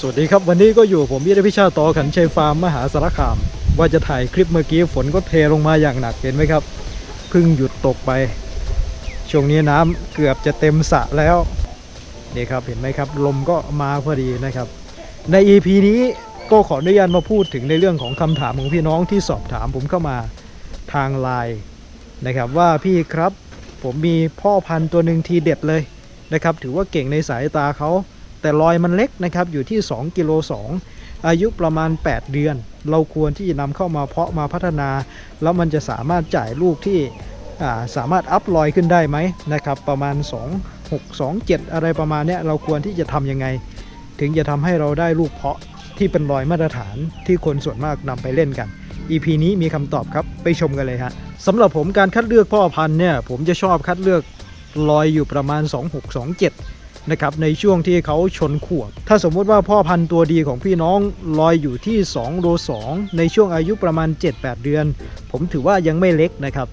สวัสดีครับวันนี้ก็อยู่ผมวิทยพิชาต่อขันชัยฟาร์มมหาสารคาม ว่าจะถ่ายคลิปเมื่อกี้ฝนก็เทลงมาอย่างหนักเห็นไหมครับเพิ่งหยุดตกไป ช่วงนี้น้ำเกือบจะเต็มสระแล้วนี่ครับเห็นไหมครับลมก็มาพอดีนะครับ ใน EP นี้ก็ขออนุญาตมาพูดถึงในเรื่องของคำถามของพี่น้องที่สอบถามผมเข้ามาทางไลน์นะครับว่าพี่ครับผมมีพ่อพันธุ์ตัวหนึ่งทีเด็ดเลยนะครับ ถือว่าเก่งในสายตาเขา แต่รอยมันเล็กนะครับอยู่ที่ 2กิโล2อายุประมาณ 8 เดือน เราควรที่จะนำเข้ามาเพาะมาพัฒนา แล้วมันจะสามารถจ่ายลูกที่าสามารถอัพลอยขึ้นได้ไหมนะครับประมาณ 2 6 2 7 อะไรประมาณเนี้ยเราควรที่จะทำยังไง ถึงจะทำให้เราได้ลูกเพาะที่เป็นรอยมาตรฐานที่คนส่วนมากนำไปเล่นกัน EP นี้มีคำตอบครับไปชมกันเลยฮะสำหรับผมการคัดเลือกพ่อพันธุ์เนี่ยผมจะชอบคัดเลือกลอยอยู่ประมาณ 2627 นะครับในช่วงที่เขาชนขวบ ถ้าสมมุติว่าพ่อพันธุ์ตัวดีของพี่น้องลอยอยู่ที่2โล2ในช่วงอายุประมาณ 7-8 เดือน ผมถือว่ายังไม่เล็กนะครับ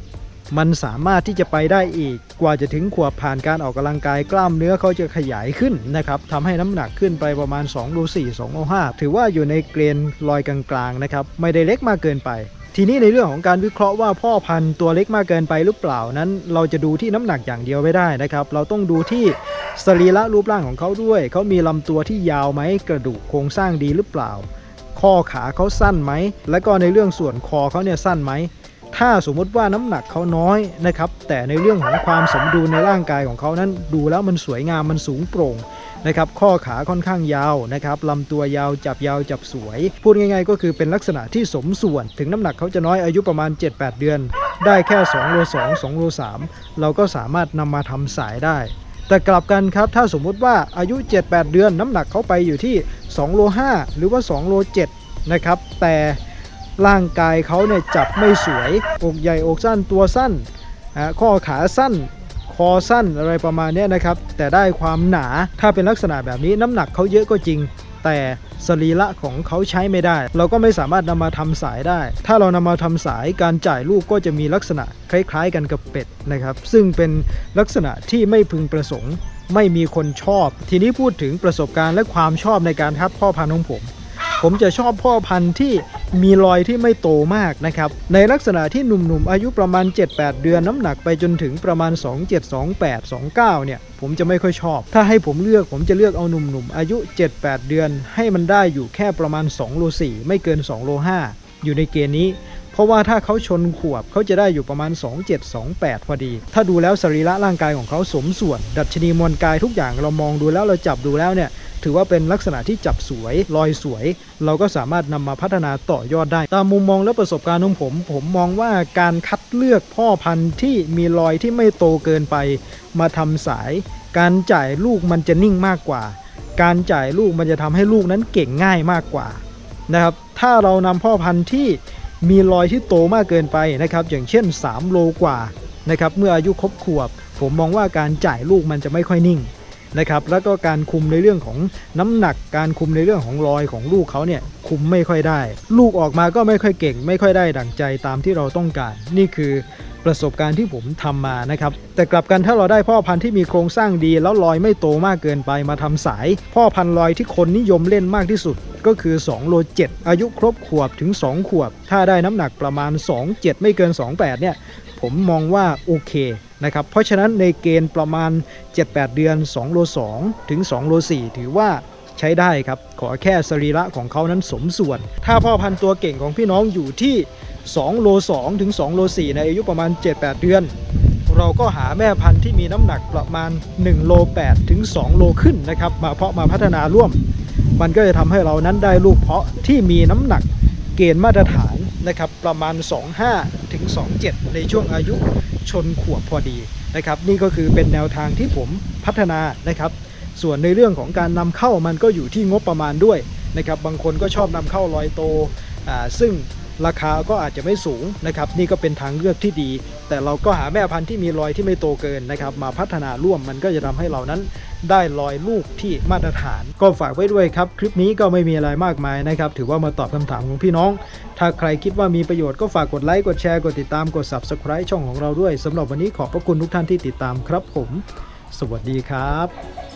มันสามารถที่จะไปได้อีก กว่าจะถึงขวบผ่านการออกกำลังกายกล้ามเนื้อเขาจะขยายขึ้นนะครับทำให้น้ำหนักขึ้นไปประมาณ2โล4 2โล5ถือว่าอยู่ในเกณฑ์ลอยกลางๆนะครับ ไม่ได้เล็กมากเกินไป ทีนี้ในเรื่องของการวิเคราะห์ว่าพ่อพันธุ์ตัวเล็กมากเกินไปหรือเปล่านั้น เราจะดูที่น้ำหนักอย่างเดียวไม่ได้นะครับ เราต้องดูที่สรีระรูปร่างของเขาด้วย เขามีลำตัวที่ยาวไหมกระดูกโครงสร้างดีหรือเปล่า ข้อขาเขาสั้นไหมและก็ในเรื่องส่วนคอเขาเนี่ยสั้นไหมถ้าสมมติว่าน้ำหนักเขาน้อยนะครับแต่ในเรื่องของความสมดุลในร่างกายของเขานั้นดูแล้วมันสวยงามมันสูงโปร่ง นะครับข้อขาค่อนข้างยาวนะครับลำตัวยาวจับยาวจับสวย พูดง่ายๆ ก็คือเป็นลักษณะที่สมส่วน ถึงน้ำหนักเขาจะน้อยอายุประมาณ 7-8 เดือน ได้แค่2โล2 2โล3เราก็สามารถนำมาทำสายได้ แต่กลับกันครับถ้าสมมุติว่าอายุ 7-8 เดือน น้ำหนักเขาไปอยู่ที่2โล5หรือว่า2โล7นะครับแต่ร่างกายเขาเนี่ยจับไม่สวย อกใหญ่อกสั้นตัวสั้นข้อขาสั้น คอสั้นอะไรประมาณนี้นะครับ แต่ได้ความหนาถ้าเป็นลักษณะแบบนี้น้ำหนักเขาเยอะก็จริง แต่สรีระของเขาใช้ไม่ได้ เราก็ไม่สามารถนำมาทำสายได้ ถ้าเรานำมาทำสายการจ่ายลูกก็จะมีลักษณะคล้ายๆ กันกับเป็ดนะครับ ซึ่งเป็นลักษณะที่ไม่พึงประสงค์ ไม่มีคนชอบ ทีนี้พูดถึงประสบการณ์และความชอบในการคัดพ่อพันธุ์ของผม ผมจะชอบพ่อพันธุ์ที่มีรอยที่ไม่โตมากนะครับ ในลักษณะที่หนุ่มๆ อายุประมาณ 7-8 เดือนน้ำหนักไปจนถึงประมาณ 27 28 29 เนี่ย ผมจะไม่ค่อยชอบ ถ้าให้ผมเลือกผมจะเลือกเอาหนุ่มๆ อายุ 7-8 เดือน ให้มันได้อยู่แค่ประมาณ2โล4ไม่เกิน2โล5อยู่ในเกณฑ์นี้เพราะว่าถ้าเขาชนขวบเขาจะได้อยู่ประมาณ 2728 พอดี ถ้าดูแล้วสรีระร่างกายของเขาสมส่วน ดัชนีมวลกายทุกอย่างเรามองดูแล้วเราจับดูแล้วเนี่ย ถือว่าเป็นลักษณะที่จับสวยลอยสวย เราก็สามารถนำมาพัฒนาต่อยอดได้ ตามมุมมองและประสบการณ์ของผม ผมมองว่าการคัดเลือกพ่อพันธุ์ที่มีรอยที่ไม่โตเกินไป มาทำสาย การจ่ายลูกมันจะนิ่งมากกว่า การจ่ายลูกมันจะทำให้ลูกนั้นเก่งง่ายมากกว่านะครับถ้าเรานำพ่อพันธุ์ที่มีรอยที่โตมากเกินไปนะครับ อย่างเช่น 3 โลกว่านะครับเมื่ออายุครบขวบ ผมมองว่าการจ่ายลูกมันจะไม่ค่อยนิ่ง นะครับแล้วก็การคุมในเรื่องของน้ำหนักการคุมในเรื่องของรอยของลูกเขาเนี่ยคุมไม่ค่อยได้ ลูกออกมาก็ไม่ค่อยเก่ง ไม่ค่อยได้ดั่งใจตามที่เราต้องการ นี่คือ ประสบการณ์ที่ผมทำมานะครับ แต่กลับกันถ้าเราได้พ่อพันธุ์ที่มีโครงสร้างดี แล้วรอยไม่โตมากเกินไปมาทำสาย พ่อพันธุ์รอยที่คนนิยมเล่นมากที่สุด ก็คือ2โล7อายุครบขวบถึง 2 ขวบ ถ้าได้น้ำหนักประมาณ 2 7 ไม่เกิน 28 เนี่ย ผมมองว่าโอเคนะครับ เพราะฉะนั้นในเกณฑ์ประมาณ 7-8 เดือน2โล2ถึง2โล4ถือว่าใช้ได้ครับ ขอแค่สรีระของเขานั้นสมส่วน ถ้าพ่อพันธุ์ตัวเก่งของพี่น้องอยู่ที่ 2 โล 2 ถึง 2 โล 4 ในอายุประมาณ 7-8 เดือน เราก็หาแม่พันธุ์ที่มีน้ำหนักประมาณ 1 โล 8 ถึง 2 โลขึ้นนะครับ มาเพาะมาพัฒนาร่วม มันก็จะทำให้เรานั้นได้ลูกเพาะที่มีน้ำหนักเกณฑ์มาตรฐานนะครับประมาณ 25 ถึง 27 ในช่วงอายุชนขวบพอดีนะครับนี่ก็คือเป็นแนวทางที่ผมพัฒนานะครับ ส่วนในเรื่องของการนำเข้ามันก็อยู่ที่งบประมาณด้วยนะครับบางคนก็ชอบนำเข้าลอยโตอ่าซึ่ง ราคาก็อาจจะไม่สูงนะครับนี่ก็เป็นทางเลือกที่ดี แต่เราก็หาแม่พันธุ์ที่มีรอยที่ไม่โตเกินนะครับมาพัฒนาร่วมมันก็จะทำให้เรานั้น ได้รอยลูกที่มาตรฐาน ก็ฝากไว้ด้วยครับ คลิปนี้ก็ไม่มีอะไรมากมายนะครับถือว่ามาตอบคำถามของพี่น้อง ถ้าใครคิดว่ามีประโยชน์ก็ฝากกดไลค์กดแชร์กดติดตามกด Subscribe ช่องของเราด้วยสำหรับวันนี้ขอบพระคุณทุกท่านที่ติดตามครับผม สวัสดีครับ